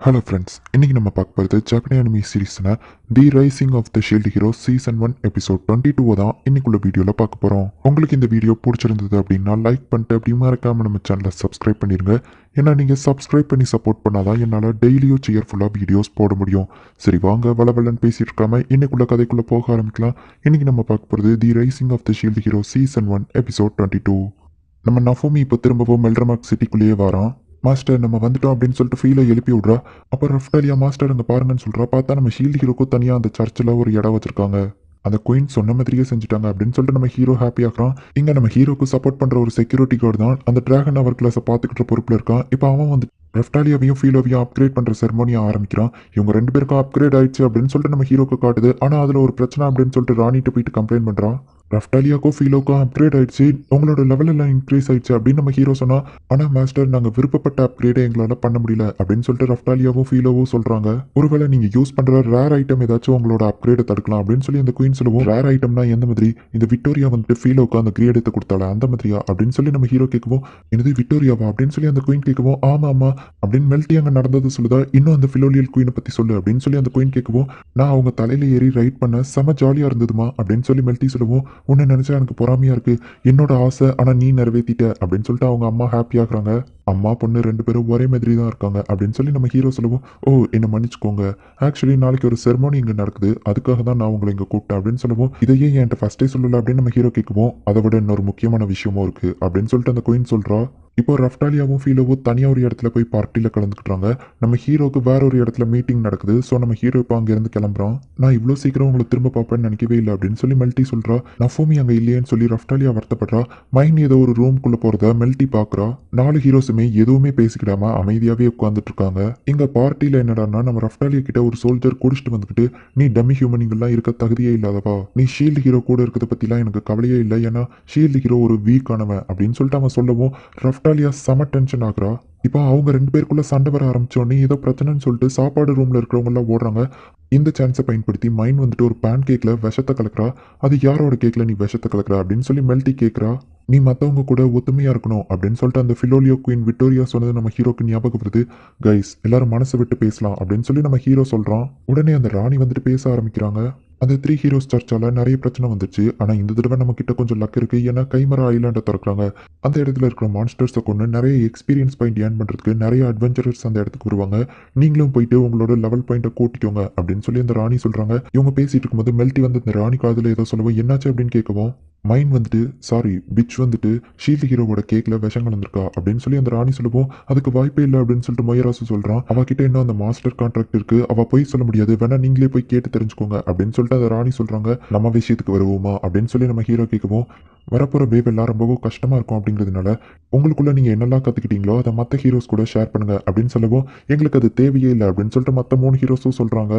Hello friends இன்னைக்கு நம்ம பார்க்க போகிறது ஜப்பனி anime சீரீஸ்னா the rising of the shield hero season one episode twenty two தான் இன்னைக்குள்ள வீடியோவில் பார்க்க போகிறோம் உங்களுக்கு இந்த வீடியோ பிடிச்சிருந்தது அப்படின்னா லைக் பண்ணிட்டு அப்படி மறக்காமல் நம்ம சேனலை சப்ஸ்கிரைப் பண்ணிடுங்க ஏன்னா நீங்கள் சப்ஸ்கிரைப் பண்ணி சப்போர்ட் பண்ணால் தான் என்னால் டெய்லியும் சியர்ஃபுல்லாக வீடியோஸ் போட முடியும். சரி வாங்க வளவலன்னு பேசிட்டு இருக்காம இன்னைக்குள்ள கதைக்குள்ளே போக ஆரம்பிக்கலாம். இன்னைக்கு நம்ம பார்க்க போகிறது the rising of the shield hero season one episode twenty two நம்ம நஃபோமி இப்போ திரும்பவும் மெல்ட்ரமார்க் சிட்டிக்குள்ளேயே வரோம் மாஸ்டர் நம்ம வந்துட்டோம் அப்படின்னு சொல்லிட்டு ஃபீலை எழுப்பி விட்றா. அப்புறம் ரஃப்டாலியா மாஸ்டர் அங்கே பாருங்கன்னு சொல்கிறா பார்த்தா நம்ம ஷீல்டு ஹீரோக்கும் தனியாக அந்த சர்ச்சில் ஒரு இடம் வச்சிருக்காங்க. அந்த குயின் சொன்ன மாதிரியே செஞ்சுட்டாங்க அப்படின்னு சொல்லிட்டு நம்ம ஹீரோ ஹாப்பி ஆகிறான். இங்கே நம்ம ஹீரோக்கு சப்போர்ட் பண்ணுற ஒரு செக்யூரிட்டி கார்டு தான் அந்த டிராகன் அவர் கிளாஸை பார்த்துக்கிட்ட பொறுப்பில் இருக்கான். இப்போ அவன் வந்து ரெஃப்டாலியாவையும் ஃபீலோவையும் அப்கிரேட் பண்ணுற செரமோனியை ஆரம்பிக்கிறான். இவங்க ரெண்டு பேருக்கும் அப்கிரேட் ஆயிடுச்சு அப்படின்னு சொல்லிட்டு நம்ம ஹீரோக்கு காட்டுது. ஆனால் அதில் ஒரு பிரச்சனை அப்படின்னு சொல்லிட்டு ராணிட்டு போயிட்டு கம்ப்ளைண்ட் பண்ணுறான் ரஃப்டாலியாக்கோ ஃபீலோக்கோ அப்கிரேட் ஆயிடுச்சு. உங்களோட லெவல் எல்லாம் இன்க்ரீஸ் ஆயிடுச்சு அப்படின்னு நம்ம ஹீரோ சொன்னா ஆனால் மாஸ்டர் நாங்கள் விருப்பப்பட்ட அப்கிரேடே எங்களால் பண்ண முடியல அப்படின்னு சொல்லிட்டு ரஃப்டாலியாவும் ஃபீலோவும் சொல்கிறாங்க ஒருவேளை நீங்கள் யூஸ் பண்ணுற ரேர் ஐட்டம் ஏதாச்சும் உங்களோட அப்கிரேடை தடுக்கலாம் அப்படின்னு சொல்லி அந்த குயின் சொல்லுவோம். ரேர் ஐட்டம்னா எந்த மாதிரி? இந்த விக்டோரியா வந்துட்டு ஃபீலோக்கு அந்த கிரேட் எடுத்து கொடுத்தால அந்த மாதிரியா? அப்படின்னு சொல்லி நம்ம ஹீரோ கேட்கவும் என்னது விக்டோரியாவா அப்படின்னு சொல்லி அந்த குயின் கேட்கவும் ஆமா ஆமா அப்படின்னு மெல்ட்டி அங்கே நடந்தது சொல்லுதா? இன்னும் அந்த ஃபிலோலியல் குயினை பற்றி சொல்லு அப்படின்னு சொல்லி அந்த குயின் கேட்கவும் நான் அவங்க தலையில ஏறி ரைட் பண்ண செம ஜாலியாக இருந்ததுமா? அப்படின்னு சொல்லி மெல்ட்டி சொல்லுவோம். உன்னை நினச்சா எனக்கு பொறாமையாக இருக்குது என்னோட ஆசை ஆனால் நீ நிறைவேற்றிட்ட அப்படின்னு சொல்லிட்டு அவங்க அம்மா ஹாப்பியாகிறாங்க அம்மா பொண்ணு ரெண்டு பேரும் ஒரே மாதிரி தான் இருக்காங்க அப்படின்னு சொல்லி நம்ம ஹீரோ சொல்லுவோம். ஓ என்னை மன்னிச்சுக்கோங்க. ஆக்சுவலி நாளைக்கு ஒரு செரமோனி இங்கே நடக்குது. அதுக்காக தான் நான் உங்களை இங்கே கூப்பிட்டேன் அப்படின்னு சொல்லுவோம். இதையே என்கிட்ட ஃபஸ்ட்டே சொல்லலை அப்படின்னு நம்ம ஹீரோ கேட்குவோம் அதை விட இன்னொரு முக்கியமான விஷயமும் இருக்குது அப்படின்னு சொல்லிட்டு அந்த குயின் சொல்கிறா இப்போ ரஃப்டாலியாவும் ஃபீலோவும் தனியாக ஒரு இடத்துல போய் பார்ட்டியில் கலந்துக்கிட்டாங்க. நம்ம ஹீரோக்கு வேற ஒரு இடத்துல மீட்டிங் நடக்குது. ஸோ நம்ம ஹீரோ இப்போ அங்கேருந்து கிளம்புறோம் நான் இவ்வளோ சீக்கிரம் உங்களை திரும்ப பார்ப்பேன்னு நினைக்கவே இல்லை அப்படின்னு சொல்லி மெல்ட்டி சொல்கிறா நஃபோமி அங்கே இல்லையேன்னு சொல்லி ரஃப்டாலியா வருத்தப்படுறா. மைண்ட் ஏதோ ஒரு ரூம்குள்ளே போகிறத மெல்ட்டி பார்க்குறா. நாலு ஹீரோஸுமே எதுவுமே பேசிக்கிடாம அமைதியாகவே உட்காந்துட்டு இருக்காங்க. இங்கே பார்ட்டியில் என்னடான்னா நம்ம ரஃப்டாலியா கிட்ட ஒரு சோல்ஜர் குடிச்சிட்டு வந்துக்கிட்டு நீ டம்மி ஹியூமனிங்கெல்லாம் இருக்க தகுதியே இல்லாதவா? நீ ஷீல்டு ஹீரோ கூட இருக்கிறத பற்றிலாம் எனக்கு கவலையே இல்லை. ஏன்னா ஷீல்டு ஹீரோ ஒரு வீக்கானவன் அப்படின்னு சொல்லிட்டு அவன் சொல்லவும் நட்டாலியா செம டென்ஷன் ஆகுறா? இப்போ அவங்க ரெண்டு பேருக்குள்ள சண்டை வர ஆரம்பிச்சோடனே ஏதோ பிரச்சனைன்னு சொல்லிட்டு சாப்பாடு ரூம்ல இருக்கிறவங்க எல்லாம் ஓடுறாங்க. இந்த சான்ஸை பயன்படுத்தி மைண்ட் வந்துட்டு ஒரு பேன் கேக்ல விஷத்தை கலக்குறா. அது யாரோட கேக்ல நீ விஷத்தை கலக்குறா அப்படின்னு சொல்லி மெல்ட்டி கேட்குறா நீ மற்றவங்க கூட ஒத்துமையா இருக்கணும் அப்படின்னு சொல்லிட்டு அந்த ஃபிலோலியோ குயின் விக்டோரியா சொன்னது நம்ம ஹீரோக்கு ஞாபகம் வருது. கைஸ் எல்லாரும் மனசை விட்டு பேசலாம் அப்படின்னு சொல்லி நம்ம ஹீரோ சொல்றான். உடனே அந்த ராணி வந்துட்டு பேச ஆரம்பிக்கிறாங்க. அந்த த்ரீ ஹீரோஸ் சர்ச்சால நிறைய பிரச்சனை வந்துச்சு. ஆனால் இந்த தடவை நம்ம கிட்ட கொஞ்சம் லக் இருக்கு. ஏன்னா கைமரா ஐலாண்டை திறக்கிறாங்க அந்த இடத்துல இருக்கிற மான்ஸ்டர்ஸை கொண்டு நிறைய எக்ஸ்பீரியன்ஸ் பாயிண்ட் ஏர்ன் பண்ணுறதுக்கு நிறைய அட்வென்ச்சரர்ஸ் அந்த இடத்துக்கு வருவாங்க. நீங்களும் போயிட்டு உங்களோட லெவல் பாயிண்ட்டை கூட்டிக்கோங்க அப்படின்னு சொல்லி அந்த ராணி சொல்கிறாங்க இவங்க பேசிட்டு இருக்கும்போது மெல்ட்டி வந்து இந்த ராணி காதில் ஏதோ சொல்லவும் என்னாச்சு? அப்படின்னு கேட்கவும் மைண்ட் வந்துட்டு சாரி பிச் வந்துட்டு ஷீல் ஹீரோவோட கேக்கில் விஷம் கலந்துருக்கா அப்படின்னு சொல்லி அந்த ராணி சொல்லுவோம் அதுக்கு வாய்ப்பே இல்லை அப்படின்னு சொல்லிட்டு மொயராசு சொல்கிறான் அவகிட்ட இன்னும் அந்த மாஸ்டர் கான்ட்ராக்ட் இருக்கு. அவள் போய் சொல்ல முடியாது. வேணா நீங்களே போய் கேட்டு தெரிஞ்சுக்கோங்க அப்படின்னு சொல்லிட்டு அதை ராணி சொல்றாங்க நம்ம விஷயத்துக்கு வருவோமா அப்படின்னு சொல்லி நம்ம ஹீரோ கேட்கவும் வரப்போற பேப் எல்லாம் ரொம்பவும் கஷ்டமா இருக்கும் அப்படிங்கிறதுனால உங்களுக்குள்ள நீங்க என்னெல்லாம் கத்துக்கிட்டீங்களோ அதை மற்ற ஹீரோஸ் கூட ஷேர் பண்ணுங்க அப்படின்னு சொல்லவும் எங்களுக்கு அது தேவையே இல்லை அப்படின்னு சொல்லிட்டு மற்ற மூணு ஹீரோஸும் சொல்றாங்க.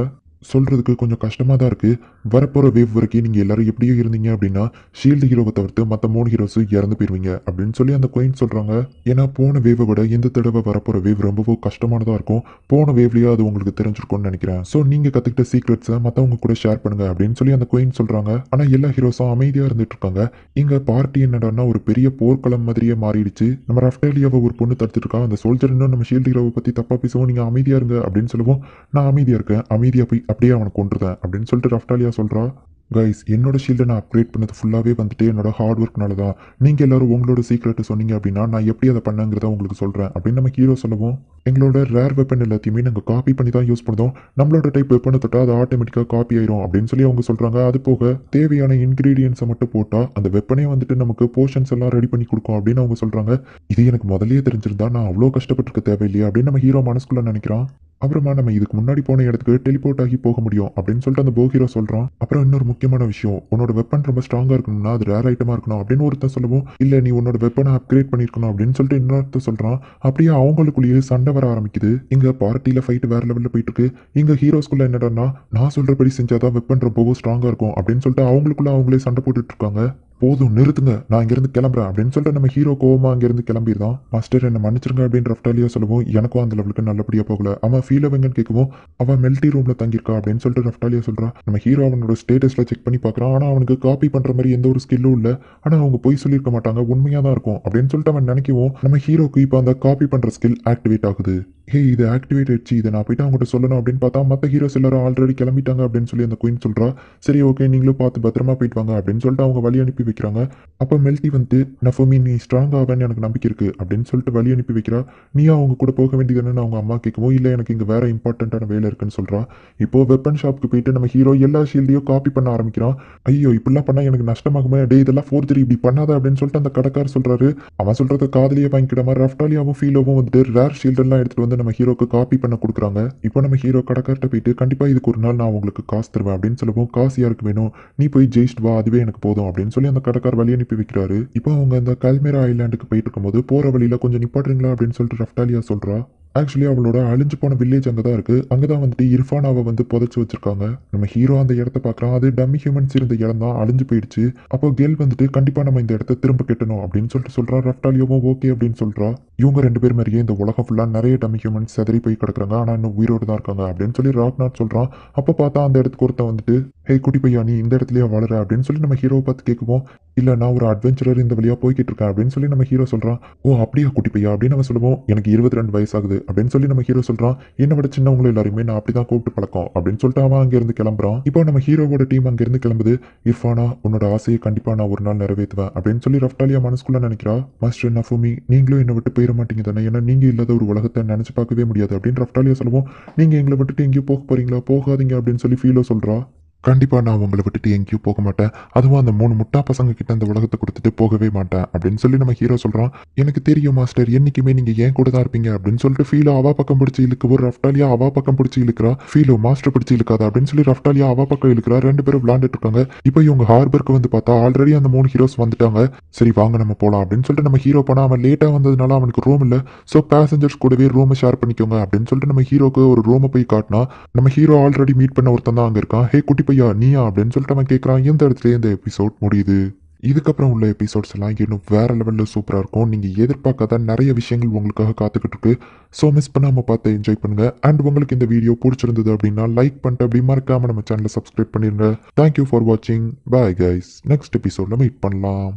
சொல்றதுக்கு கொஞ்சம் கஷ்டமாக தான் இருக்குது வரப்போகிற வேவ் வரைக்கும் நீங்கள் எல்லாரும் எப்படியோ இருந்தீங்க அப்படின்னா ஷீல்டு ஹீரோவை தவிர்த்து மற்ற மூணு ஹீரோஸும் இறந்து போயிருவீங்க அப்படின்னு சொல்லி அந்த கொயின் சொல்கிறாங்க ஏன்னா போன வேவை விட இந்த தடவை வரப்போகிற வேவ் ரொம்பவும் கஷ்டமானதாக இருக்கும். போன வேவ்லேயே அது உங்களுக்கு தெரிஞ்சிருக்கும்னு நினைக்கிறேன். ஸோ நீங்கள் கற்றுக்கிட்ட சீக்ரெட்ஸை மற்றவங்க கூட ஷேர் பண்ணுங்க அப்படின்னு சொல்லி அந்த கொயின் சொல்கிறாங்க ஆனால் எல்லா ஹீரோஸும் அமைதியாக இருந்துட்டு இருக்காங்க. இங்கே பார்ட்டி என்னடான்னா ஒரு பெரிய போர்க்களம் மாதிரியே மாறிடுச்சு. நம்ம ரஃப்டேலியாவை ஒரு பொண்ணு தடுத்துட்டு இருக்கா? அந்த சோல்ஜர் இன்னும் நம்ம ஷீல்டு ஹீரோவை பற்றி தப்பாக பேசுவோம் நீங்கள் அமைதியாக இருங்க அப்படின்னு சொல்லுவோம். நான் அமைதியாக இருக்கேன். அமைதியாக போய் அப்படியே அவனை கொண்டுருதேன் அப்படின்னு சொல்லிட்டு ரஃப்டாலியா சொல்கிறா கைஸ் என்னோட ஷீல்டை நான் அப்கிரேட் பண்ணது ஃபுல்லாகவே வந்துட்டு என்னோட ஹார்ட் ஒர்க்னால தான் நீங்கள் எல்லாரும் உங்களோட சீக்ரெட்டை சொன்னீங்க அப்படின்னா நான் எப்படி அதை பண்ணங்கிறத உங்களுக்கு சொல்கிறேன் அப்படின்னு நம்ம ஹீரோ சொல்லவும் எங்களோட ரேர் வெப்பன் எல்லாத்தையுமே நாங்கள் காப்பி பண்ணி தான் யூஸ் பண்ணுறோம் நம்மளோட டைப் வெப்பனை தொட்டால் அது ஆட்டோமேட்டிக்காக காப்பி ஆயிரும். அப்படின்னு சொல்லி அவங்க சொல்கிறாங்க அது போக தேவையான இன்க்ரீடியன்ஸை மட்டும் போட்டால் அந்த வெப்பனே வந்துட்டு நமக்கு போர்ஷன்ஸ் எல்லாம் ரெடி பண்ணி கொடுக்கும் அப்படின்னு அவங்க சொல்கிறாங்க இது எனக்கு முதலே தெரிஞ்சிருந்தா நான் அவ்வளோ கஷ்டப்பட்டுருக்க தேவையில்லையே அப்படின்னு நம்ம ஹீரோ மனசுக்குள்ள நினைக்கிறான். அப்புறமா நம்ம இதுக்கு முன்னாடி போன இடத்துக்கு டெலிபோர்ட் ஆகி போக முடியும் அப்படின்னு சொல்லிட்டு அந்த போகிரோ சொல்றான். அப்புறம் இன்னொரு முக்கியமான விஷயம் உன்னோட வெப்பன் ரொம்ப ஸ்ட்ராங்கா இருக்கணும்னா அது ரேர் ஐட்டமா இருக்கணும் அப்படின்னு ஒருத்தன் சொல்லவும் இல்ல நீ உன்னோட வெப்பனை அப்கிரேட் பண்ணிருக்கணும் அப்படின்னு சொல்லிட்டு இன்னொருத்தர் சொல்றான். அப்படியே அவங்களுக்குள்ளேயே சண்டை வர ஆரம்பிக்குது. இங்க பார்ட்டியில ஃபைட் வேற லெவல்ல போயிட்டு இருக்கு. இங்க ஹீரோஸ்குள்ள என்னடான்னா நான் சொல்றபடி செஞ்சாதான் வெப்பன் ரொம்பவும் ஸ்ட்ராங்கா இருக்கும் அப்படின்னு சொல்லிட்டு அவங்களுக்குள்ள அவங்களே சண்டை போட்டுட்டு இருக்காங்க. போதும் நிறுத்துங்க. நான் இங்கேருந்து கிளம்புறேன் அப்படின்னு சொல்லிட்டு நம்ம ஹீரோ கோவமாக அங்கேருந்து கிளம்பிடுதான். மாஸ்டர் என்ன மன்னிச்சிருங்க அப்படின்னு ரஃப்டாலியா சொல்லவும். எனக்கும் அந்த லெவலுக்கு நல்லபடியாக போகல. அவன் ஃபீல் அவங்கன்னு கேட்கவும் அவன் மெல்டி ரூமில் தங்கியிருக்கா அப்படின்னு சொல்லிட்டு ரஃப்டாலியா சொல்கிறான் நம்ம ஹீரோ அவனோட ஸ்டேட்டஸில் செக் பண்ணி பார்க்குறான். ஆனால் அவனுக்கு காப்பி பண்ற மாதிரி எந்த ஒரு ஸ்கில்லும் இல்லை. ஆனால் அவங்க போய் சொல்லியிருக்க மாட்டாங்க. உண்மையாக தான் இருக்கும் அப்படின்னு சொல்லிட்டு அவன் நினைக்கவும் நம்ம ஹீரோக்கு இப்போ அந்த காப்பி பண்ணுற ஸ்கில் ஆக்டிவேட் ஆகுது. ஹே இது ஆக்டிவேட் ஆயிடுச்சு. இதை நான் போயிட்டு அவங்ககிட்ட சொல்லணும் அப்படின்னு பார்த்தா மற்ற ஹீரோஸ் எல்லாரும் ஆல்ரெடி கிளம்பிட்டாங்க அப்படின்னு சொல்லி அந்த குயின் சொல்றா. சரி ஓகே நீங்களும் பார்த்து பத்திரமா போயிட்டு வாங்க அப்படின்னு சொல்லிட்டு அவங்க வழி அனுப்பி வைக்கிறாங்க அப்போ மெல்டி வந்து நஃபோமி நீ ஸ்ட்ராங் ஆவேன்னு எனக்கு நம்பிக்கை இருக்கு. அப்படின்னு சொல்லிட்டு வழி அனுப்பி வைக்கிறா. நீ அவங்க கூட போக வேண்டியதுன்னு அவங்க அம்மா கேட்குமோ? இல்லை எனக்கு இங்கே வேற இம்பார்ட்டண்ட்டான வேலை இருக்குன்னு சொல்கிறா இப்போ வெப்பன் ஷாப்புக்கு போயிட்டு நம்ம ஹீரோ எல்லா ஷீல்டையும் காப்பி பண்ண ஆரம்பிக்கிறான். ஐயோ இப்படிலாம் பண்ணால் எனக்கு நஷ்டமாகுமே? டே இதெல்லாம் ஃபோர் த்ரீ இப்படி பண்ணாத அப்படின்னு சொல்லிட்டு அந்த கடைக்கார் சொல்றாரு. அவன் சொல்றத காதலியே வாங்கிக்கிற மாதிரி ரஃப்டாலியாவும் ஃபீலோவும் வந்துட்டு ரேர் ஷீல்டெல்லாம் எடுத்துகிட்டு வந்து நம்ம ஹீரோக்கு காப்பி பண்ண கொடுக்குறாங்க. இப்போ நம்ம ஹீரோ கடைக்கார்ட்ட போயிட்டு கண்டிப்பா இதுக்கு ஒரு நாள் நான் உங்களுக்கு காசு தருவேன் அப்படின்னு சொல்லவும் காசு யாருக்கு வேணும்? நீ போய் ஜெயிச்சிட்டு வா அதுவே எனக்கு போதும் அப்படின்னு சொல்லி அந்த கடைக்கார் வழியை அனுப்பி வைக்கிறாரு. இப்போ அவங்க அந்த கல்மேரா ஐலாண்டுக்கு போயிட்டு இருக்கும்போது போகிற வழியில கொஞ்சம் நிப்பாட்டுறீங்களா அப்படின்னு சொல்லிட்டு ரஃப்டாலியா சொல்கிறா ஆக்சுவலி அவளோட அழிஞ்சு போன வில்லேஜ் அங்கே தான் இருக்குது அங்கே தான் வந்துட்டு இர்ஃபானாவை வந்து புதைச்சி வச்சிருக்காங்க. நம்ம ஹீரோ அந்த இடத்த பார்க்குறோம் அது டம்மி ஹியூமன்ஸ் இருந்த இடம் தான். அழிஞ்சு போயிடுச்சு. அப்போ கெல் வந்துட்டு கண்டிப்பாக நம்ம இந்த இடத்த திரும்ப கட்டணும் அப்படின்னு சொல்லிட்டு சொல்கிறா ரஃப்டாலியோவும் ஓகே அப்படின்னு சொல்கிறா இவங்க ரெண்டு பேர் மாதிரியே இந்த உலகம் ஃபுல்லாக நிறைய டம்மி ஹியூமன்ஸ் செதறி போய் கிடக்குறாங்க. ஆனால் இன்னும் உயிரோடு தான் இருக்காங்க அப்படின்னு சொல்லி ராக்நாத் சொல்கிறான் அப்போ பார்த்தா அந்த இடத்துக்கு ஒருத்தன் வந்துட்டு ஹே குட்டி பையா நீ இந்த இடத்துலயே வளர அப்படின்னு சொல்லி நம்ம ஹீரோவை பார்த்து கேட்குவோம். இல்லை நான் ஒரு அட்வென்ச்சரர் இந்த வழியாக போய்கிட்டு இருக்கேன் அப்படின்னு சொல்லி நம்ம ஹீரோ சொல்கிறான் ஓ அப்படியா குட்டி பையா? அப்படின்னு நம்ம சொல்லுவோம். எனக்கு இருபத்தி ரெண்டு வயசாகுது அப்படின்னு சொல்லி நம்ம ஹீரோ சொல்கிறான் என்னை விட சின்னவங்களை எல்லாருமே நான் அப்படி தான் கூப்பிட்டு பழக்கம் அப்படின்னு சொல்லிட்டு அவன் அங்கேருந்து கிளம்புறான். இப்போ நம்ம ஹீரோவோட டீம் அங்கேருந்து கிளம்புது. இர்ஃபானா உன்னோட ஆசையை கண்டிப்பாக நான் ஒரு நாள் நிறைவேற்றுவேன் அப்படின்னு சொல்லி ரஃப்டாலியா மனசுக்குள்ளே நினைக்கிறா. மாஸ்டர் நஃபுமி நீங்களும் என்னை விட்டு போயிட மாட்டீங்க தானே? ஏன்னா நீங்கள் இல்லாத ஒரு உலகத்தை நினச்சி பார்க்கவே முடியாது. அப்படின்னு ரஃப்டாலியா சொல்லுவோம் நீங்கள் எங்களை விட்டுட்டு எங்கேயும் போக போறீங்களா? போகாதீங்க அப்படின்னு சொல்லி ஃபீலோ சொல்கிறா கண்டிப்பா நான் உங்களை விட்டுட்டு எங்கேயும் போக மாட்டேன். அதுவும் அந்த மூணு முட்டா பசங்க கிட்ட அந்த உலகத்தை கொடுத்துட்டு போகவே மாட்டேன். அப்படின்னு சொல்லி நம்ம ஹீரோ சொல்கிறான் எனக்கு தெரியும் மாஸ்டர். என்னைக்குமே நீங்க ஏன் கூட தான் இருப்பீங்க அப்படின்னு சொல்லிட்டு ஃபீலோ அவா பக்கம் பிடிச்சி இழுக்கு. ஒரு ரஃப்டாலியா அவா பக்கம் பிடிச்சி இழுக்கிறா. ஃபீலோ மாஸ்டர் பிடிச்சி இழுக்காத அப்படின்னு சொல்லி ரஃப்டாலியா அவா பக்கம் இழுக்கிறா. ரெண்டு பேரும் விளாண்டுட்டு இருக்காங்க. இப்போ இவங்க ஹார்பருக்கு வந்து பார்த்தா ஆல்ரெடி அந்த மூணு ஹீரோஸ் வந்துட்டாங்க. சரி வாங்க நம்ம போலாம் அப்படின்னு சொல்லிட்டு நம்ம ஹீரோ போனா அவன் லேட்டா வந்ததுனால அவனுக்கு ரூம் இல்ல. ஸோ பேசஞ்சர்ஸ் கூடவே ரூமை ஷேர் பண்ணிக்கோங்க அப்படின்னு சொல்லிட்டு நம்ம ஹீரோக்கு ஒரு ரூமை போய் காட்டினா நம்ம ஹீரோ ஆல்ரெடி மீட் பண்ண ஒருத்தன் தான் அங்க இருக்கான். ஹே குட்டி அப்பையா நீயா அப்படின்னு சொல்லிட்டு அவன் கேட்குறான் எந்த இடத்துல இந்த எபிசோட் முடியுது. இதுக்கப்புறம் உள்ள எபிசோட்ஸ் எல்லாம் இன்னும் வேற லெவலில் சூப்பராக இருக்கும். நீங்கள் எதிர்பார்க்காத நிறைய விஷயங்கள் உங்களுக்காக காத்துக்கிட்டு இருக்கு. ஸோ மிஸ் பண்ணாமல் பார்த்து என்ஜாய் பண்ணுங்க. அண்ட் உங்களுக்கு இந்த வீடியோ பிடிச்சிருந்தது அப்படின்னா லைக் பண்ணிட்டு அப்படி மறக்காம நம்ம சேனலை சப்ஸ்கிரைப் பண்ணிருங்க. தேங்க்யூ ஃபார் வாட்சிங் பாய் கைஸ் நெக்ஸ்ட் எபிசோட்ல மீட் பண்ணலாம்.